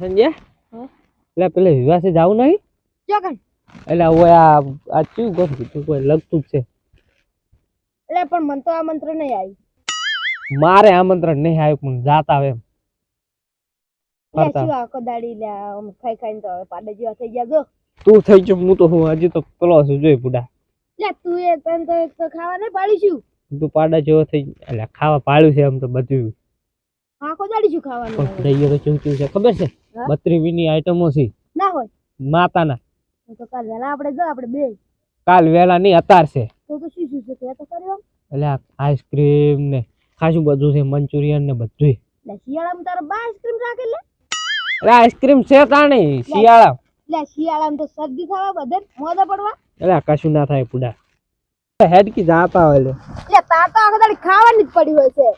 સંજય? એટલે પેલે વિવાસે જવું નહીં? ચોકન એટલે હવે આ આ શું ગોઠવું કોઈ લગતું જ છે. એટલે પણ મન તો આમંત્રણ નહીં આવ્યું. મારે આમંત્રણ નહીં આવ્યું પણ જાતા આવે એમ. શું આખો દાડી લે આમ ખાઈ ખાઈને તો થઈ ગયા હું તો હું હજી તો પેલો છું જોઈ બુડા. તું એ તને તો ખાવા નહીં પાડીશું. તું પાડા જેવો થઈ એટલે ખાવા પાડ્યું છે આમ તો બધું. આખો દાડી શું ખાવાનું. પણ? દહીયો તો ચૂં ચૂં છે? ખબર છે? બત્રી વીની આઈટમો છે. ના હોય. માતાના. તો કાલ વેલા આપણે જો આપણે બે. કાલ વેલા નહીં અતાર છે. તો તો શું શું છે? કે તો કર્યો? એટલે આઈસ્ક્રીમ ને ખાસું બધું છે મંચુરિયન ને બધું લે શિયાળામાં તારો બા આઈસ્ક્રીમ રાખે લે. એટલે આઈસ્ક્રીમ છે તાણી શિયાળા લે શિયાળામાં તો શરદી થવા બધે મોજા પડવા. એટલે કશું ના થાય પુડા. હેડકી જાતા હોય લે. લે તાર તો આખો દાડી ખાવાની જ પડી હોય છે.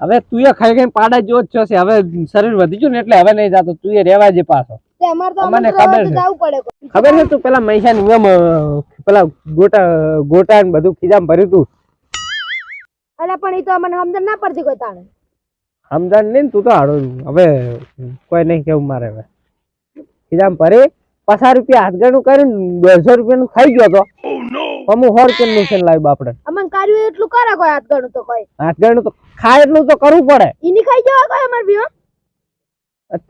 હવે તું એ ખાઈ ખાઈ પાડા જો જ છે હવે શરીર વધી ગયું ને એટલે હવે નહીં જતો. તું એ રહેવા જે પાછો. તે અમાર તો અમને આમંત્રણ ખબર છે. ખબર છે તું પેલા મૈસાની એમ પેલા ગોટા ગોટા ને બધું ખીજામ ભર્યું તું? અરે પણ એ તો અમને સમજણ ના પડતી કોઈ તાણે. સમજણ નહીં ને તું તો હાડો હવે કોઈ નહીં કેવું મારે હવે. ખીજામ ભરી પચાસ રૂપિયા હાથગણું કરીને દોઢસો રૂપિયાનું ખાઈ ગયો તો. અમુક સો રૂપિયાનું નુકસાન લાવ્યું બાપડે અમન કાર્યું એટલું કરે કોઈ હાથ ગણું તો કોઈ. હાથ ગણું તો ખાય એટલું તો કરવું પડે. ઈની ખાઈ જવા કોઈ અમાર બીવા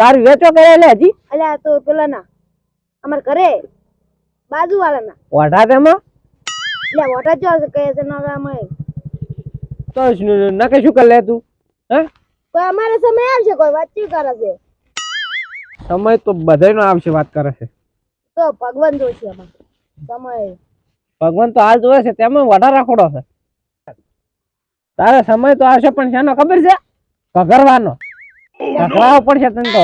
તારી વેચો કરે લે હજી? અલે આ તો પેલા ના. અમાર ઘરે બાજુ વાળાના ઓઢા તેમાં લે ઓઢા જો કહે છે ના અમે. તો શું- નકે શું કરી લે તું? હે? કોઈ અમારે સમય આવશે કોઈ વાતચીત કરે છે. સમય તો બધાયનો આવશે વાત કરે છે. તો ભગવાન જોશે અમાર. સમય. ભગવાન તો હાલ જોવે છે તેમાં વધારે રાખોડો છે. તારે સમય તો આવશે પણ શાનો ખબર છે? ભગરવાનો. ભગરાવો પડશે તને તો.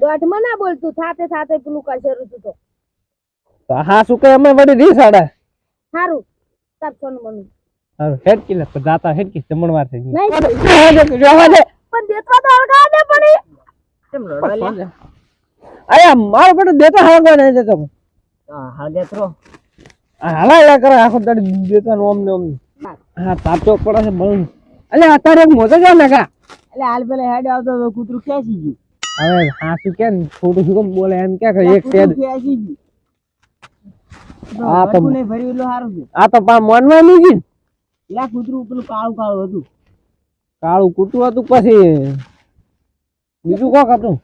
દોઢમાં ના બોલતું સાથે સાથે પેલું કરશે ઋતુ તો. તો હા શું કે અમે વળી રી સાડા? સારું તાર ફોન મનું. હારું હેડકી લે તો હેડ હેડકી જમણવાર છે નહીં. જોવા દે પણ દેતવા તો હળગા દે પણ ઈ. અરે મારો બેટો દેતો હાગવા નહીં દેતો. આ હાલા હાલા કરે આખો તારી દેતા ને ઓમ ને ઓમ હા તાપતો પડે છે બળું અલે અત્યારે મોટો છે ને કા? એટલે હાલ પેલે હેડ આવતો તો કૂતરું ખેંચી ગયું. હવે હા શું કે છોટું શું કેમ બોલે એમ કે કે એક ખેંચી ગયું. આ તો મને એટલું સારું છે. આ તો પા મનમાં નહીં ગઈ લા કૂતરું પેલું કાળું કાળું હતું. કાળું કૂતરું હતું પછી બીજું કોક હતું?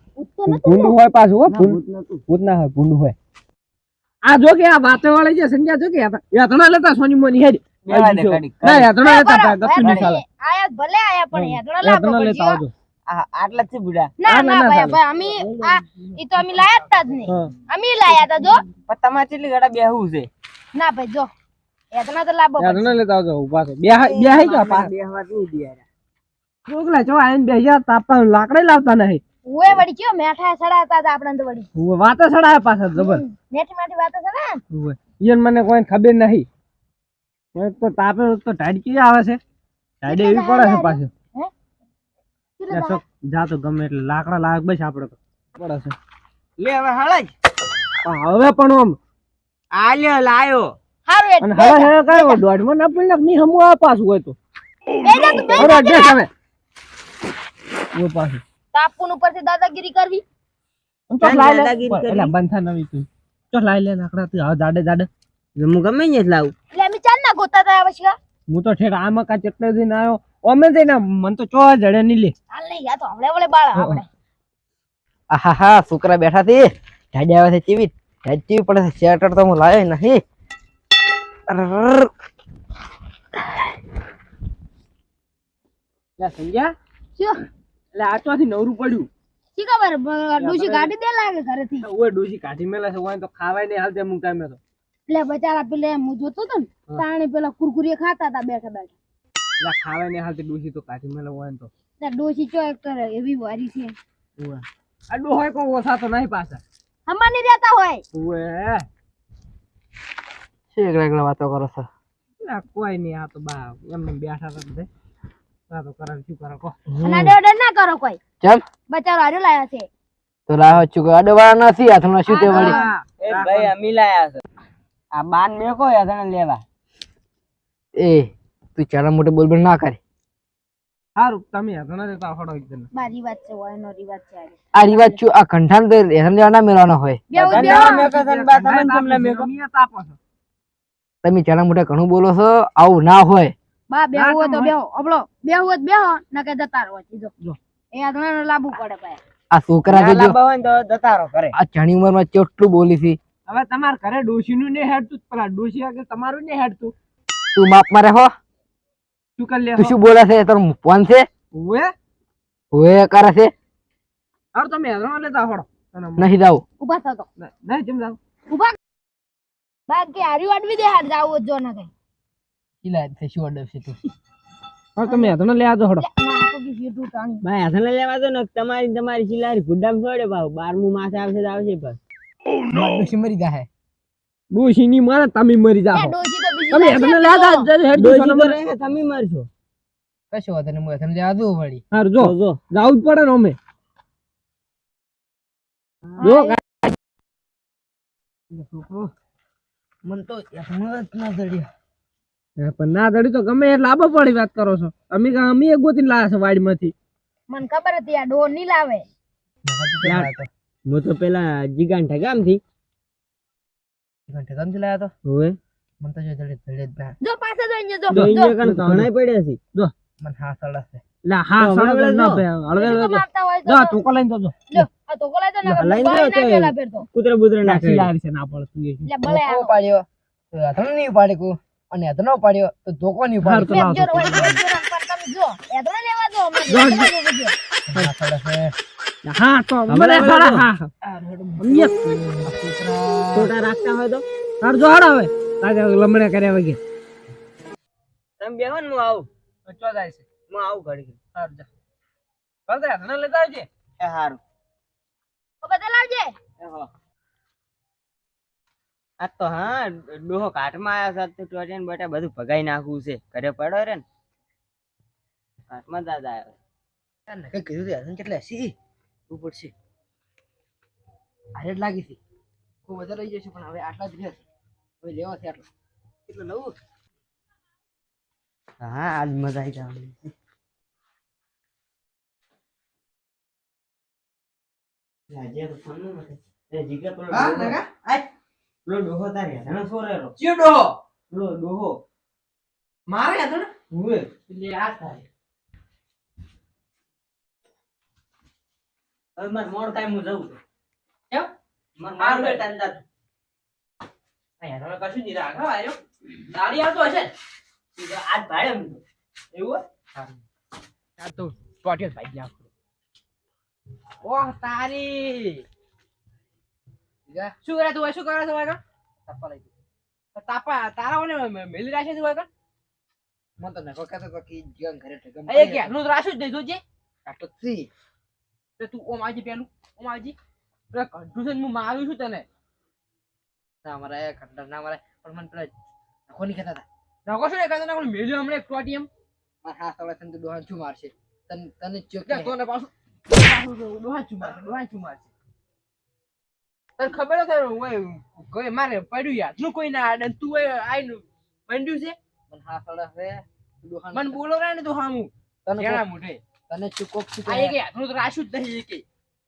ભૂંડું હોય પાછું હો ભૂંડ ભૂત ના હોય ભૂંડું હોય. આ જો કે આ વાતો વાળી જે સંજ્ઞા જો કે યાતણા લેતા સોની મોની હેડ. ના યાતણા લેતા પા ગતું નહીં આયા ભલે આયા પણ લાગો યાતણા લેતા આવજો. આટલા છે બુડા ના ના, ના ના ભાઈ ભાઈ અમે આ ઈ તો અમે લાયા જ જ નહીં અમે લાયા તા જો પણ તમારે કેટલી ઘડા બેહવું છે? ના ભાઈ જો. હેડણા તો યાતણા લેતા આવજો ઊભા તો બે હાઈ- બે હાઈ ગયા પા બેહવા નહીં દે યાર. જો આઈને બે તાપા લાકડે લાવતા નહીં. ઉએ વળી કયો મેઠા સડાતા હતા આપણે તો વળી. ઉવે વાતો સડાયા પાછા જબર. મેઠી મેઠી વાતો સડા ઉવે. ઈયન મને કોઈ ખબર નહીં. કોઈ તો તાપે તો ટાડકી આવે છે. ટાડે એવી પડે છે પાછું. હે? જા તો ગમે એટલે લાકડા લાગ બસ આપડે તો. પડે છે. લે હવે હળજ પણ હવે પણ આમ. આલ્યો લાયો. અને હવે હવે કયો દોઢમાં ના પડી ની હમું આ પાછું હોય તો. અડ્રેસ હવે પાછું. તાપુન ઉપરથી દાદાગીરી કરવી? તો લાઈ લે. એટલે બંધ નવી તું તો લાઈ લે લાકડા તું હવે જાડે જાડે. હું ગમે ને લાવું. એટલે અમે ચાલ ના ગોતા તા પછી હું તો ઠેઠ આમાં કા ચેટલે દિન આવ્યો. ઓમે જઈને મન તો ચો જડે ની લે. હાલ નહીં યા તો હમણે વળે બાળા આપણે. આહા હા છોકરા બેઠા છે. ઢાડી આવે છે ચીવી ઢાડી ચીવી પડે છે. શેટર તો હું લાવ્યો નહીં. લે સમજ્યા શું? એટલે આટવાથી નવરું પડ્યું. શી ખબર? ડોશી કાઢી દે લાગે ઘરેથી. ઓય ડોશી કાઢી મેલા છે ઓય તો ખાવાય નહીં હાલતે મું ટાઈમે તો એટલે બચારા પેલે હું જોતો તો ને તાણે પેલા કુરકુરી ખાતા હતા બેઠા બેઠા. એટલે ખાવાય નહીં હાલતી ડોશી તો કાઢી મેલા ઓય તો. એટલે ડોશી ચો એક કરે એવી વારી છે. ઓય. આ ડોહાય કો ઓછા તો નહીં પાછા. હમાની રહેતા હોય. ઓય. છે એકલા એકલા વાતો કરો છો? ના કોઈ નહીં આ તો બા એમને બેઠા હતા બધે વાતો કરે શું કરે કો અને અડે અડે ના કરો કોઈ. ચમ બચારો હાર્યો લાયા છે. તો લાવો ચૂકો અડવાળા નથી હાથમાં શું તે વળી. એ ભાઈ અમી લાયા છે. આ બાન મેકો યાતને લેવા. એ તું ચાલા મોટે બોલ બોલ ના કરે. સારું તમે હેતણા દેતા હડો એકદમ બા રિવાજ છે હોય એનો રિવાજ છે આ રિવાજ છું આ તો હોય. બા તમને? તમે ચાલા મોટા ઘણું બોલો છો આવું ના હોય. બા ના, હોય તો બેહો. અબળો હોય. તો બેહો નકે જતા રહો જો. એ આધણાનો લાંબુ પડે ભાઈ. આ છોકરા ના જોજો હોય તો દતારો કરે. આ ચાની ઉંમરમાં કેટલું બોલી છે. હવે તમાર ઘરે ડોશી નું ને હેડતું પેલા ડોશી આગળ તમારું ને હેડતું. તું માપ મારે હો. શું કરી લે તું શું બોલે છે? તારું ફોન છે? ઓએ હોય કરે છે? હારું તમે લેતા હોડો નહીં જાવ ઊભા થતો. નહીં જેમ જાવ ઊભા બાકી કે હારી વાટવી દે હાર જાવું જ જો ન કઈ શું ઓર્ડર છે તું. હવે તમે હેતણા લે આજો હડો. લે, ના તો બી હેઠું ટાણી. ભાઈ હાથને લેવા દો ને તમારી ને તમારી શિલારી ગુડામ છોડે ભાવ બારમું માસે આવશે તો આવશે બસ મરી ડોશી ની તમે તમે ડોશી ને તમે મરશો. કશો વાંધો નહીં હું દઉં વળી. જો. જો જો. જાવું જ પડે ને અમે. જો મન તો હિંમત ના જડ્યો હા, પણ ના દડી તો ગમે એટલે આબો પડી વાત કરો છો. અમે કા- અમે એક ગોતીને લાયા છે વાડીમાંથી. મને ખબર હતી આ ડોરની લાવે. હું તો પેલા જીગાંઠા ગામથી જીગાંઠા ગામથી લાયા તો? હવે. મને તો જો દડી દડી ના જો પાસે જોઈને જો. જો, કણ ઘણા પડ્યા છે. મન હા સડા છે. લા હા હળવે ના જો. ભાઈ, હળવે બીજું જો. તો જા જો. લઈને જજો. લ્યો, આ તો ગોલાય તો ના લઈને તો. કૂતરા બુતરા નાખી. લાવી છે ના પડે તું એ. લે બળે આ પાડ્યો તો હાથનો નહીં પાડી કુ અને એધનો પાડ્યો તો ધોકો નહીં હારું પાડી તો લાવો મેં જો હોય, મેં જો રંગ પર તમે જો. એધોને લેવા દો, અમારે જો, લેવા દો બધું. હા સડા છે. હા તો મને સારા હા હા. આ રેડ સમજ્યા? છોકરા. છોટા રાખતા હોય તો. હારું જો હારો હવે. તારે લમણે કર્યા વગર. તમે બેહો ને હું આવું. ચો જાય છે? હું આવું ઘડી હારું જા. લેતા આવજે. એ હારું. બધા લાવજે. આ તો હા ડોહો કાટમાં આવ્યા છે તો ટોટિયા ને બટા બધું ભગાઈ નાખવું છે. ઘરે પડો રે ને કાટમાં દાદા આવ્યો કઈ કીધું તે હાથન કેટલા સી ઉપર છે રેડ લાગી હતી ખૂબ વધારે લઈ જશે પણ હવે આટલા જ રહેશે હવે લેવા છે આટલો. કેટલું નવું? હા આજ મજા આવી જવાની છે. તો ફોન મજા. મતે જીગા પર હા ડોહો- નકા આય. પેલો ડોહો તારે હેઠાનો સોરેલો. ડોહો. પેલો ડોહો. મારે હાથન હુએ. એટલે આ થાય. હવે મારે મોડ ટાઈમ હું જઉં કેમ? મારે મોડું બેટા. થાય અહીંયા તમે કશું નહીં રાખો આયો દાડી આવતો હશે ને? આજ ભાડે હું એવું આ તો ટોટિયલ ભાઈ ગયા. ઓહ તારી. શું કરે તું? શું કરે છે તાપા લઈ તાપા તારા મને મેલી રાખે છે વાગા મન તો નકો કહેતો તો કે જીવન ઘરે ઠગમ એ કે નું રાશું જ દઈ જોજે. કાટો સી તો તું ઓમ આજી પેલું ઓમ આજી પેલા કન્ફ્યુઝન હું મારું છું તને. ના મારે કંઠર ના મારે પણ મને પેલા નકો નહીં કહેતા હતા નકો શું કહેતા મેલ્યું મેલ્યો હમણે ટોટી એમ હા સવારે તને ડોહાન છું મારશે તને તને ચોક તને પાછું ડોહાન છું મારશે ડોહાન છું મારશે તને ખબર છે ઓય કોઈ મારે પડ્યું યાર? નું કોઈ ના આડે તું આઈનું મંડ્યું છે? મને હા સડા રે મને બોલો રે ને તું હામું. તને કેણા મોઢે. તને ચૂકો આ એક હાથનું તો રાશું જ નહીં કે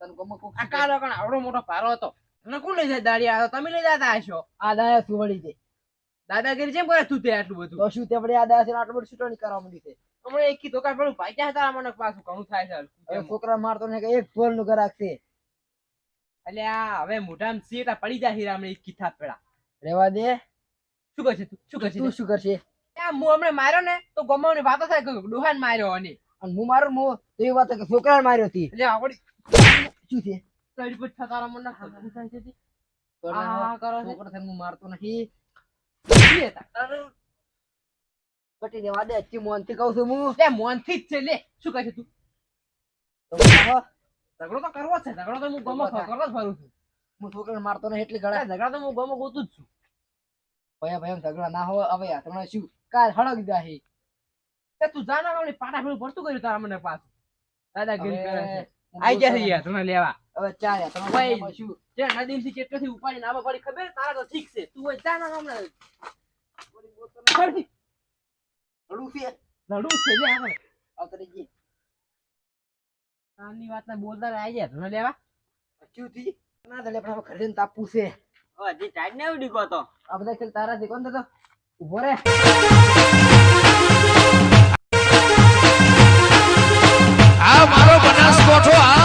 તને ગમો કો આ કાળો કણ આવડો મોટો પારો હતો. તને કોણ લઈ જાય દાડી આ તમે લઈ જતા હશો. આ દાયા વળી દે. દાદાગીરી જેમ કરે તું તે આટલું બધું. તો શું તે આપણે આ દાયા આટલું બધું છૂટો નહીં કરવા માંડી છે? હમણાં એક કી ધોકા પેલું ભાઈ ત્યાં તારા મને પાછું ઘણું થાય છે. છોકરા મારતો ને એક ફોનનું છે એટલે આ હવે મોઢામાં સીટા પડી જાય હીરા હમણાં એક પેલા. રેવા દે. શું કરશે તું? શું કરશે? તું શું કરશે? આ હું હમણાં માર્યો ને તો ગમાવની વાતો થાય કે ડોહાન માર્યો અને અને હું મારું મો તો એ વાત કે છોકરાને માર્યો હતી એટલે આપડી શું છે? તડી પર છતારા મને ખબર થાય છે આ કરો છોકરો થઈને હું મારતો નથી. પટી દેવા દે અચ્છી મોનથી કહું છું હું. લે મોનથી જ છે લે. શું કહે છે તું ઝઘડો તો કરવો છે. ઝઘડો તો હું ગમો કરવો જ ફરું છું. હું છોકરાને મારતો ને એટલે ગળા. ઝઘડા તો હું ગમો ગોતું જ છું. ભયા ભયા ઝઘડા ના હોય હવે તમને શું? કાલ હળગ દીધા છે તે તું જાના કામની પાટા ફેરું ભરતું કર્યું તારા મને પાછું. દાદાગીરી કરે છે. આઈ જશે યાર તમે લેવા. હવે ચાલ યાર તમે શું? જે નદીમથી કેટલેથી ઉપાડી નામ પડી ખબર? તારા તો ઠીક છે. તું હોય જાના ગામને લડું છે. લડું છે જે આપણે આવતરી જી આની વાત બોલતા આવી જાય ધોરણ લેવા. અચ્યુથી ના દલે પણ ઘરે ને તાપુ છે. હજી ટાઈટ ને આવડી ગયો તો. આ બધા ખેલ તારા થી કોણ તો ઊભો રે. આ મારો બનાસકોઠો આ